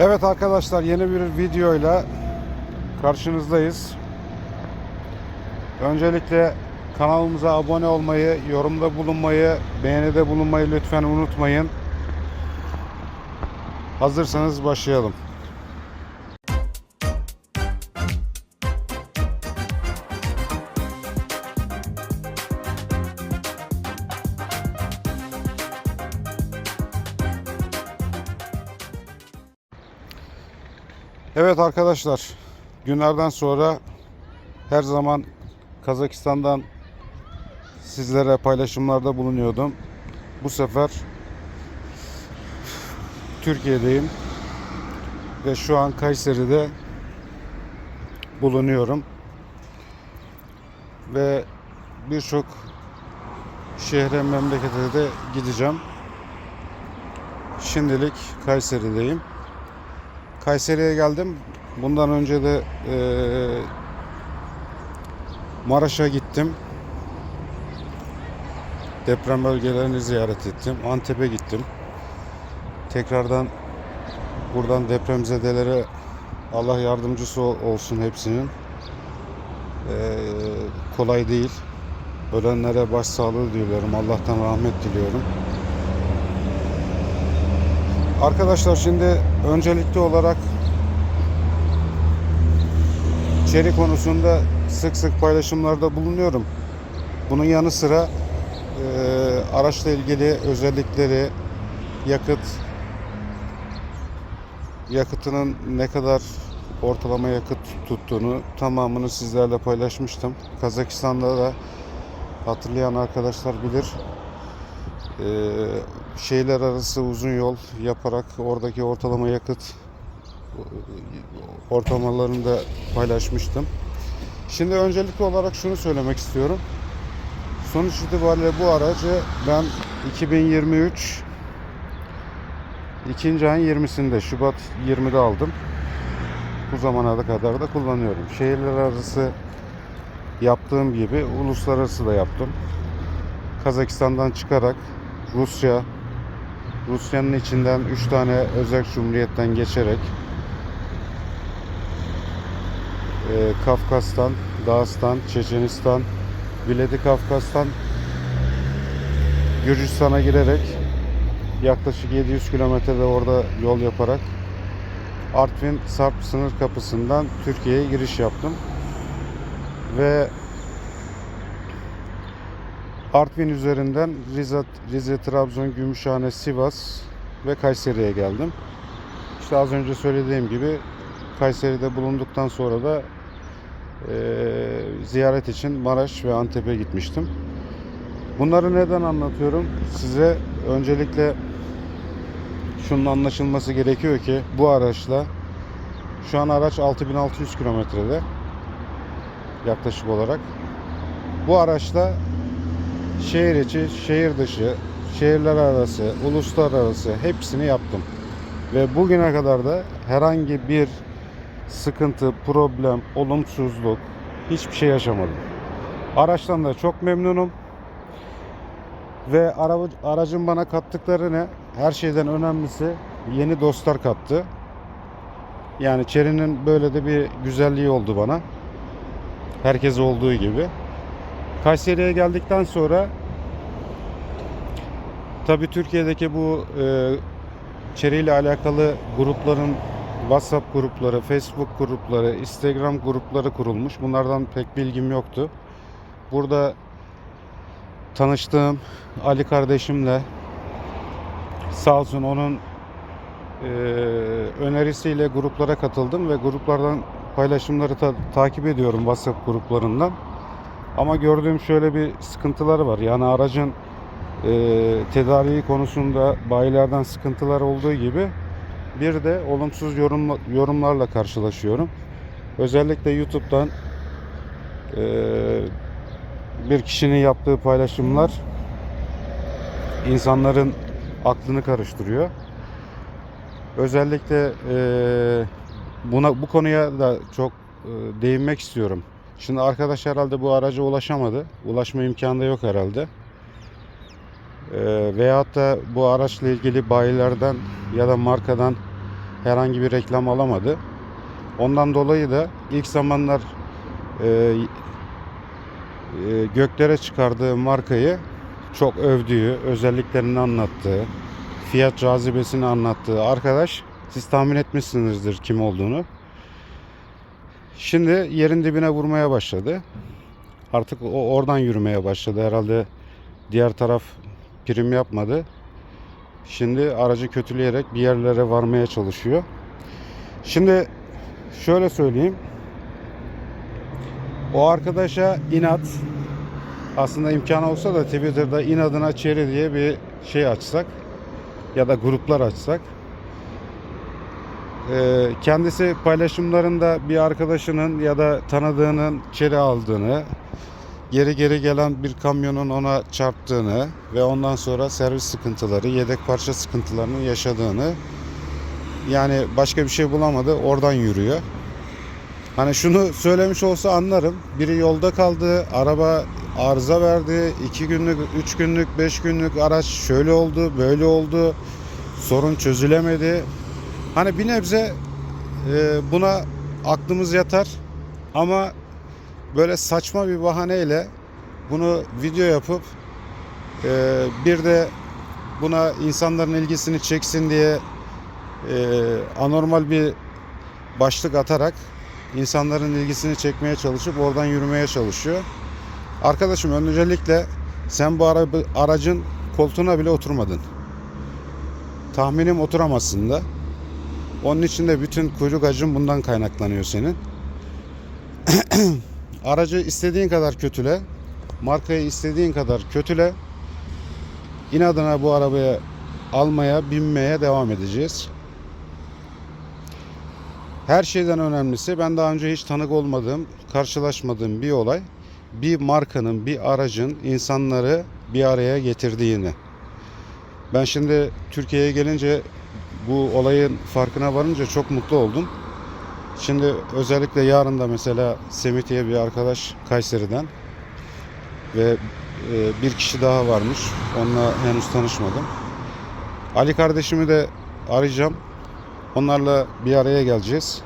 Evet arkadaşlar yeni bir videoyla karşınızdayız. Öncelikle kanalımıza abone olmayı, yorumda bulunmayı, beğenide bulunmayı lütfen unutmayın. Hazırsanız başlayalım. Evet arkadaşlar, günlerden sonra her zaman Kazakistan'dan sizlere paylaşımlarda bulunuyordum. Bu sefer Türkiye'deyim ve şu an Kayseri'de bulunuyorum. Ve birçok şehre, memlekete de gideceğim. Şimdilik Kayseri'deyim. Kayseri'ye geldim. Bundan önce de eee, Maraş'a gittim. Deprem bölgelerini ziyaret ettim. Antep'e gittim. Tekrardan buradan depremzedelere Allah yardımcısı ol- olsun hepsinin. Eee, kolay değil. Ölenlere başsağlığı diliyorum. Allah'tan rahmet diliyorum. Arkadaşlar şimdi öncelikli olarak içeri konusunda sık sık paylaşımlarda bulunuyorum. Bunun yanı sıra e, araçla ilgili özellikleri, yakıt, yakıtının ne kadar ortalama yakıt tuttuğunu tamamını sizlerle paylaşmıştım. Kazakistan'da da hatırlayan arkadaşlar bilir. Ee, şehirler arası uzun yol yaparak oradaki ortalama yakıt ortalamalarını da paylaşmıştım. Şimdi öncelikli olarak şunu söylemek istiyorum. Sonuç itibariyle bu aracı ben 2023 ikinci ayın 20'sinde Şubat 20'de aldım. Bu zamana kadar da kullanıyorum. Şehirler arası yaptığım gibi uluslararası da yaptım. Kazakistan'dan çıkarak Rusya, Rusya'nın içinden 3 tane özel cumhuriyetten geçerek e, Kafkas'tan, Dağıstan, Çeçenistan, Vladikavkaz'dan Gürcistan'a girerek yaklaşık 700 kilometrede orada yol yaparak Artvin Sarp sınır kapısından Türkiye'ye giriş yaptım. Ve Artvin üzerinden Rize, Rize, Trabzon, Gümüşhane, Sivas ve Kayseri'ye geldim. İşte az önce söylediğim gibi Kayseri'de bulunduktan sonra da eee, ziyaret için Maraş ve Antep'e gitmiştim. Bunları neden anlatıyorum? Size öncelikle şunun anlaşılması gerekiyor ki bu araçla şu an araç 6600 kilometrede yaklaşık olarak. Bu araçla şehir içi, şehir dışı, şehirler arası, uluslararası hepsini yaptım. Ve bugüne kadar da herhangi bir sıkıntı, problem, olumsuzluk hiçbir şey yaşamadım. Araçtan da çok memnunum. Ve araba, aracın bana kattıkları ne? Her şeyden önemlisi yeni dostlar kattı. Yani Chery'nin böyle de bir güzelliği oldu bana. Herkes olduğu gibi. Kayseri'ye geldikten sonra tabii Türkiye'deki bu e, Chery ile alakalı grupların WhatsApp grupları, Facebook grupları, Instagram grupları kurulmuş. Bunlardan pek bilgim yoktu. Burada tanıştığım Ali kardeşimle sağ olsun onun e, önerisiyle gruplara katıldım ve gruplardan paylaşımları ta- takip ediyorum WhatsApp gruplarından. Ama gördüğüm şöyle bir sıkıntıları var. Yani aracın e, tedariği konusunda bayilerden sıkıntılar olduğu gibi bir de olumsuz yorum, yorumlarla karşılaşıyorum. Özellikle YouTube'dan e, bir kişinin yaptığı paylaşımlar insanların aklını karıştırıyor. Özellikle e, buna bu konuya da çok e, değinmek istiyorum. Şimdi arkadaş herhalde bu araca ulaşamadı. Ulaşma imkanı da yok herhalde. E, veyahut da bu araçla ilgili bayilerden ya da markadan herhangi bir reklam alamadı. Ondan dolayı da ilk zamanlar e, e, göklere çıkardığı markayı çok övdüğü, özelliklerini anlattığı, fiyat cazibesini anlattığı arkadaş siz tahmin etmişsinizdir kim olduğunu. Şimdi yerin dibine vurmaya başladı. Artık o oradan yürümeye başladı. Herhalde diğer taraf prim yapmadı. Şimdi aracı kötüleyerek bir yerlere varmaya çalışıyor. Şimdi şöyle söyleyeyim. O arkadaşa inat aslında imkanı olsa da Twitter'da inadına çeri diye bir şey açsak ya da gruplar açsak kendisi paylaşımlarında bir arkadaşının ya da tanıdığının çeri aldığını geri geri gelen bir kamyonun ona çarptığını ve ondan sonra servis sıkıntıları, yedek parça sıkıntılarını yaşadığını yani başka bir şey bulamadı oradan yürüyor. Hani şunu söylemiş olsa anlarım. Biri yolda kaldı, araba arıza verdi, 2 günlük, 3 günlük, 5 günlük araç şöyle oldu, böyle oldu, sorun çözülemedi. Hani bir nebze e, buna aklımız yatar ama böyle saçma bir bahaneyle bunu video yapıp e, bir de buna insanların ilgisini çeksin diye e, anormal bir başlık atarak insanların ilgisini çekmeye çalışıp oradan yürümeye çalışıyor. Arkadaşım öncelikle sen bu ara, aracın koltuğuna bile oturmadın. Tahminim oturamazsın da. Onun için de bütün kuyruk acın bundan kaynaklanıyor senin. Aracı istediğin kadar kötüle, markayı istediğin kadar kötüle. İnadına bu arabaya almaya, binmeye devam edeceğiz. Her şeyden önemlisi ben daha önce hiç tanık olmadığım, karşılaşmadığım bir olay. Bir markanın, bir aracın insanları bir araya getirdiğini. Ben şimdi Türkiye'ye gelince bu olayın farkına varınca çok mutlu oldum. Şimdi özellikle yarın da mesela Semih diye bir arkadaş Kayseri'den ve e, bir kişi daha varmış. Onunla henüz tanışmadım. Ali kardeşimi de arayacağım. Onlarla bir araya geleceğiz.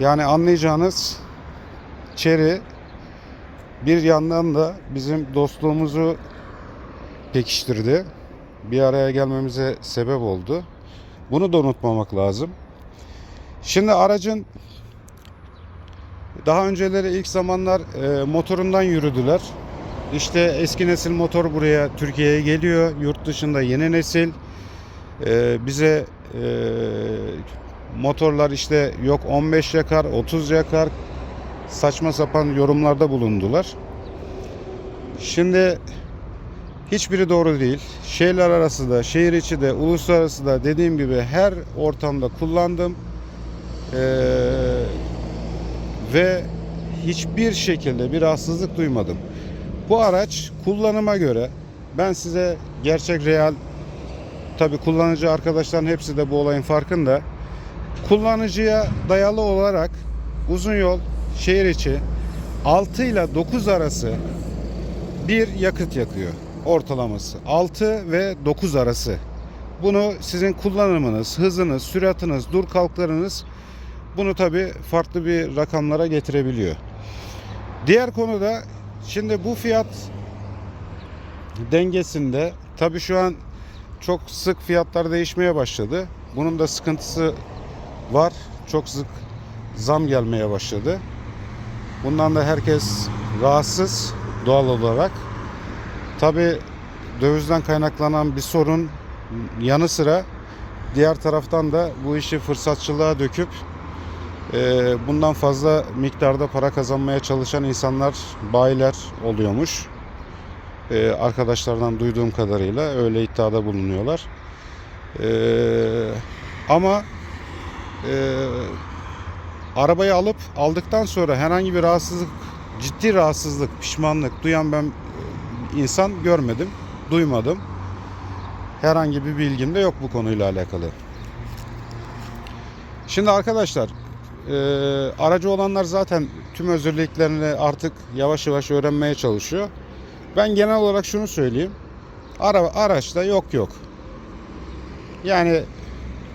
Yani anlayacağınız Çeri bir yandan da bizim dostluğumuzu pekiştirdi. Bir araya gelmemize sebep oldu. Bunu da unutmamak lazım. Şimdi aracın daha önceleri ilk zamanlar e, motorundan yürüdüler. İşte eski nesil motor buraya Türkiye'ye geliyor. Yurt dışında yeni nesil e, bize e, motorlar işte yok 15 yakar, 30 yakar saçma sapan yorumlarda bulundular. Şimdi hiçbiri doğru değil. Şehirler arası da, şehir içi de, uluslararası da dediğim gibi her ortamda kullandım. Ee, ve hiçbir şekilde bir rahatsızlık duymadım. Bu araç kullanıma göre ben size gerçek real tabi kullanıcı arkadaşların hepsi de bu olayın farkında. Kullanıcıya dayalı olarak uzun yol şehir içi 6 ile 9 arası bir yakıt yakıyor ortalaması. 6 ve 9 arası. Bunu sizin kullanımınız, hızınız, süratiniz, dur kalklarınız bunu tabi farklı bir rakamlara getirebiliyor. Diğer konuda şimdi bu fiyat dengesinde tabi şu an çok sık fiyatlar değişmeye başladı. Bunun da sıkıntısı var. Çok sık zam gelmeye başladı. Bundan da herkes rahatsız doğal olarak. Tabi dövizden kaynaklanan bir sorun yanı sıra diğer taraftan da bu işi fırsatçılığa döküp e, bundan fazla miktarda para kazanmaya çalışan insanlar, bayiler oluyormuş. E, arkadaşlardan duyduğum kadarıyla öyle iddiada bulunuyorlar. E, ama arabayı alıp aldıktan sonra herhangi bir rahatsızlık, ciddi rahatsızlık, pişmanlık duyan ben insan görmedim, duymadım. Herhangi bir bilgim de yok bu konuyla alakalı. Şimdi arkadaşlar, e, aracı olanlar zaten tüm özelliklerini artık yavaş yavaş öğrenmeye çalışıyor. Ben genel olarak şunu söyleyeyim. Ara, araçta yok yok. Yani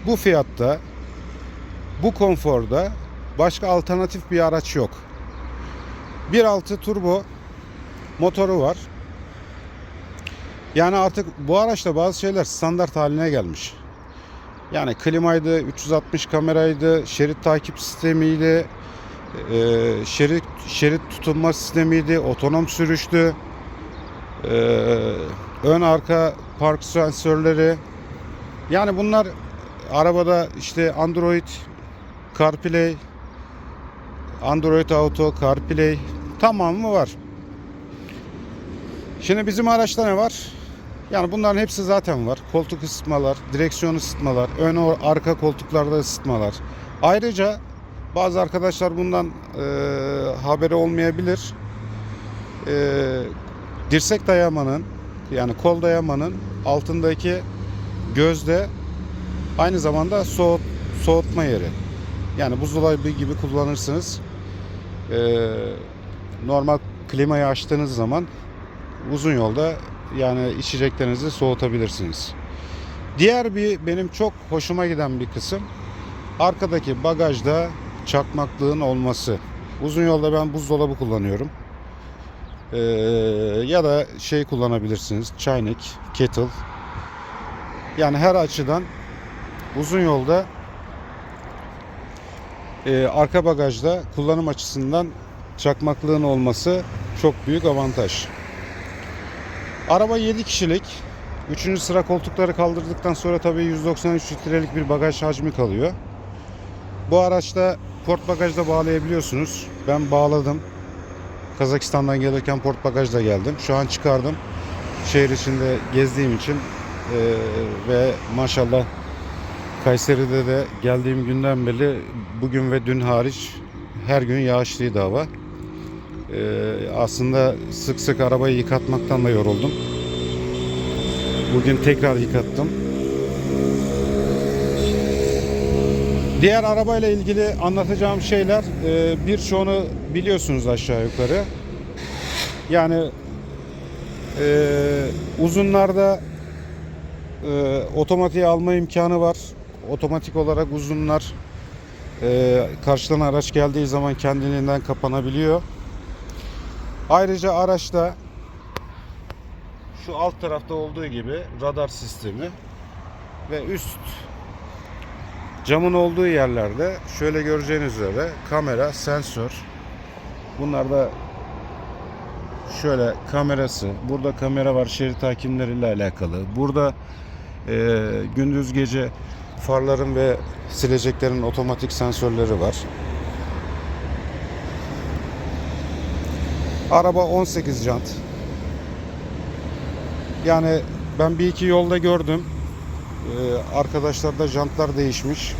bu fiyatta bu konforda başka alternatif bir araç yok. 1.6 turbo motoru var. Yani artık bu araçta bazı şeyler standart haline gelmiş. Yani klimaydı, 360 kameraydı, şerit takip sistemiydi, e, şerit şerit tutunma sistemiydi, otonom sürüştü, e, ön arka park sensörleri. Yani bunlar arabada işte Android CarPlay, Android Auto, CarPlay tamamı var. Şimdi bizim araçta ne var? Yani bunların hepsi zaten var. Koltuk ısıtmalar, direksiyon ısıtmalar, ön arka koltuklarda ısıtmalar. Ayrıca bazı arkadaşlar bundan e, haberi olmayabilir. E, dirsek dayamanın yani kol dayamanın altındaki gözde aynı zamanda soğut, soğutma yeri. Yani buzdolabı gibi kullanırsınız. E, normal klimayı açtığınız zaman uzun yolda yani içeceklerinizi soğutabilirsiniz. Diğer bir benim çok hoşuma giden bir kısım arkadaki bagajda çakmaklığın olması. Uzun yolda ben buzdolabı kullanıyorum. Ee, ya da şey kullanabilirsiniz. Çaynik, kettle. Yani her açıdan uzun yolda e, arka bagajda kullanım açısından çakmaklığın olması çok büyük avantaj. Araba 7 kişilik. 3. sıra koltukları kaldırdıktan sonra tabii 193 litrelik bir bagaj hacmi kalıyor. Bu araçta port bagajda bağlayabiliyorsunuz. Ben bağladım. Kazakistan'dan gelirken port bagajla geldim. Şu an çıkardım. Şehir içinde gezdiğim için eee, ve maşallah Kayseri'de de geldiğim günden beri bugün ve dün hariç her gün yağışlıydı hava. Ee, aslında sık sık arabayı yıkatmaktan da yoruldum. Bugün tekrar yıkattım. Diğer arabayla ilgili anlatacağım şeyler e, birçoğunu biliyorsunuz aşağı yukarı. Yani e, uzunlarda e, alma imkanı var. Otomatik olarak uzunlar e, karşıdan araç geldiği zaman kendiliğinden kapanabiliyor. Ayrıca araçta şu alt tarafta olduğu gibi radar sistemi ve üst camın olduğu yerlerde şöyle göreceğiniz üzere kamera, sensör. Bunlar da şöyle kamerası. Burada kamera var şerit hakimleriyle alakalı. Burada e, gündüz gece farların ve sileceklerin otomatik sensörleri var. Araba 18 jant. Yani ben bir iki yolda gördüm. Ee, arkadaşlar da jantlar değişmiş.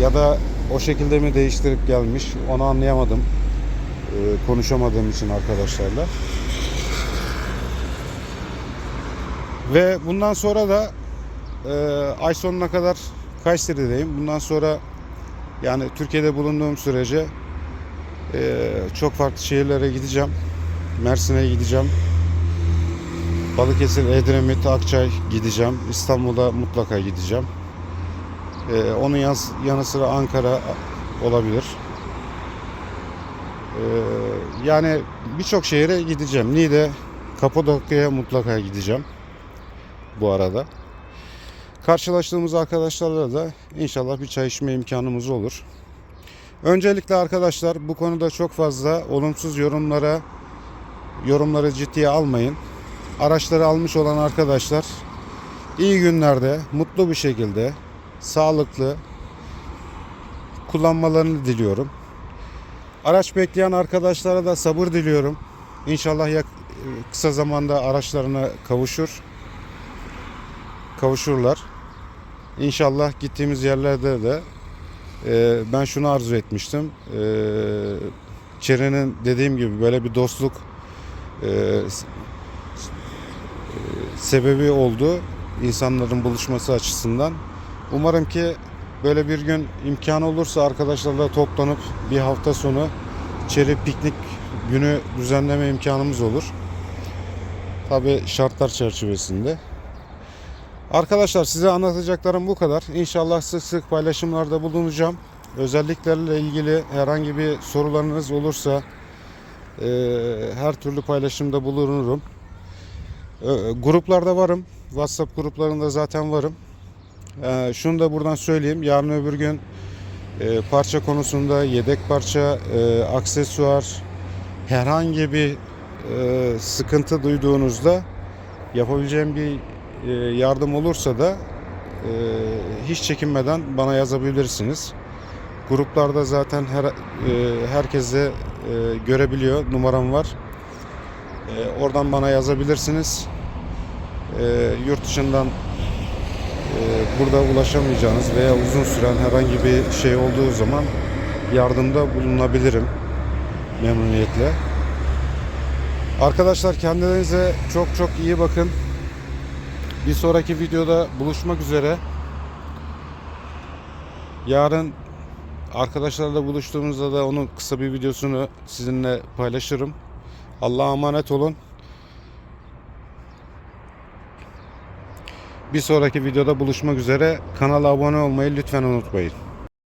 Ya da o şekilde mi değiştirip gelmiş onu anlayamadım. Ee, konuşamadığım için arkadaşlarla. Ve bundan sonra da e, ay sonuna kadar Kayseri'deyim. Bundan sonra yani Türkiye'de bulunduğum sürece ee, çok farklı şehirlere gideceğim. Mersin'e gideceğim. Balıkesir, Edremit, Akçay gideceğim. İstanbul'a mutlaka gideceğim. Ee, onun yan, yanı sıra Ankara olabilir. Ee, yani birçok şehire gideceğim. Niğde, Kapadokya'ya mutlaka gideceğim. Bu arada. Karşılaştığımız arkadaşlarla da inşallah bir çay içme imkanımız olur. Öncelikle arkadaşlar bu konuda çok fazla olumsuz yorumlara yorumları ciddiye almayın. Araçları almış olan arkadaşlar iyi günlerde mutlu bir şekilde sağlıklı kullanmalarını diliyorum. Araç bekleyen arkadaşlara da sabır diliyorum. İnşallah yak- kısa zamanda araçlarına kavuşur. Kavuşurlar. İnşallah gittiğimiz yerlerde de ee, ben şunu arzu etmiştim. Ee, Çeren'in dediğim gibi böyle bir dostluk e, e, sebebi oldu insanların buluşması açısından. Umarım ki böyle bir gün imkan olursa arkadaşlarla toplanıp bir hafta sonu Çeri piknik günü düzenleme imkanımız olur. Tabi şartlar çerçevesinde. Arkadaşlar size anlatacaklarım bu kadar. İnşallah sık sık paylaşımlarda bulunacağım. Özelliklerle ilgili herhangi bir sorularınız olursa e, her türlü paylaşımda bulunurum. E, gruplarda varım. WhatsApp gruplarında zaten varım. E, şunu da buradan söyleyeyim. Yarın öbür gün e, parça konusunda yedek parça, e, aksesuar, herhangi bir e, sıkıntı duyduğunuzda yapabileceğim bir yardım olursa da e, hiç çekinmeden bana yazabilirsiniz. Gruplarda zaten her e, herkese e, görebiliyor numaram var. E, oradan bana yazabilirsiniz. E, yurt dışından e, burada ulaşamayacağınız veya uzun süren herhangi bir şey olduğu zaman yardımda bulunabilirim memnuniyetle. Arkadaşlar kendinize çok çok iyi bakın. Bir sonraki videoda buluşmak üzere. Yarın arkadaşlarla buluştuğumuzda da onun kısa bir videosunu sizinle paylaşırım. Allah'a emanet olun. Bir sonraki videoda buluşmak üzere. Kanala abone olmayı lütfen unutmayın.